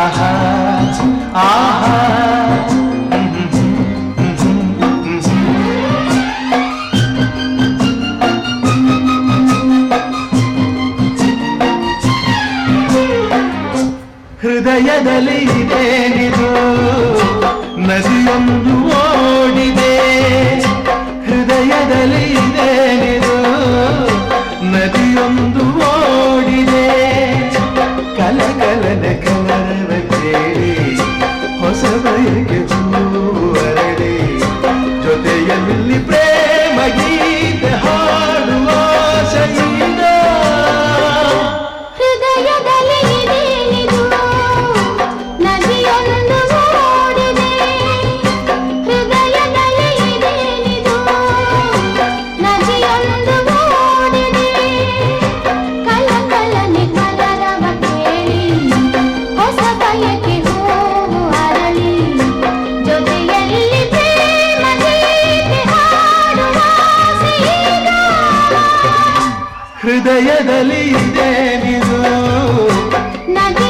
ahad, ahad. ಹೃದಯದಲ್ಲಿ ಇದೆ ಹೃದಯದಲ್ಲಿ ಇದೆ ನಗೆ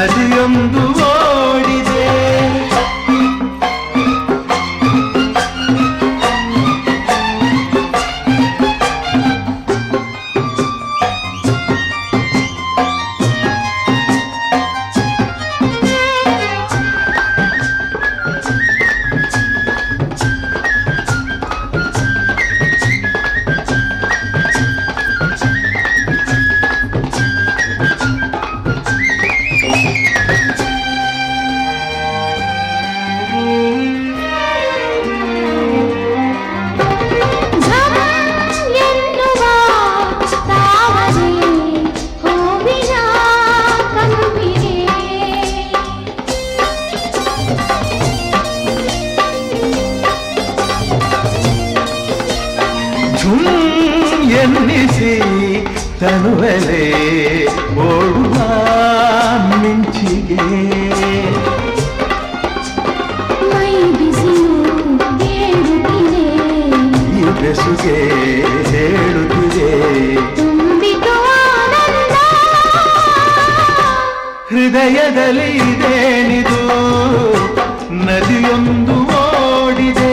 ne diyordu ಛುಂ ಎನ್ನಿಸಿ ತನುವೆಲೆ ಓಡುವ ಮಿಂಚಿಗೆ ಬೆಸುಗೆ ಹೇಳುತ್ತಿದೆ ಹೃದಯದಲ್ಲಿ ಇದೇನಿದು ನದಿಯೊಂದು ಓಡಿದೆ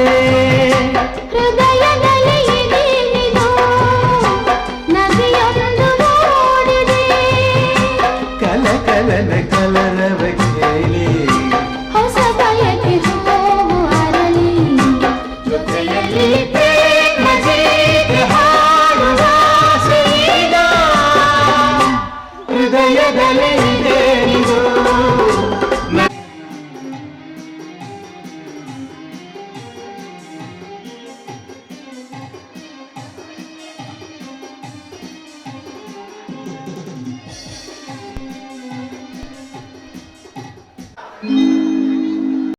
Make.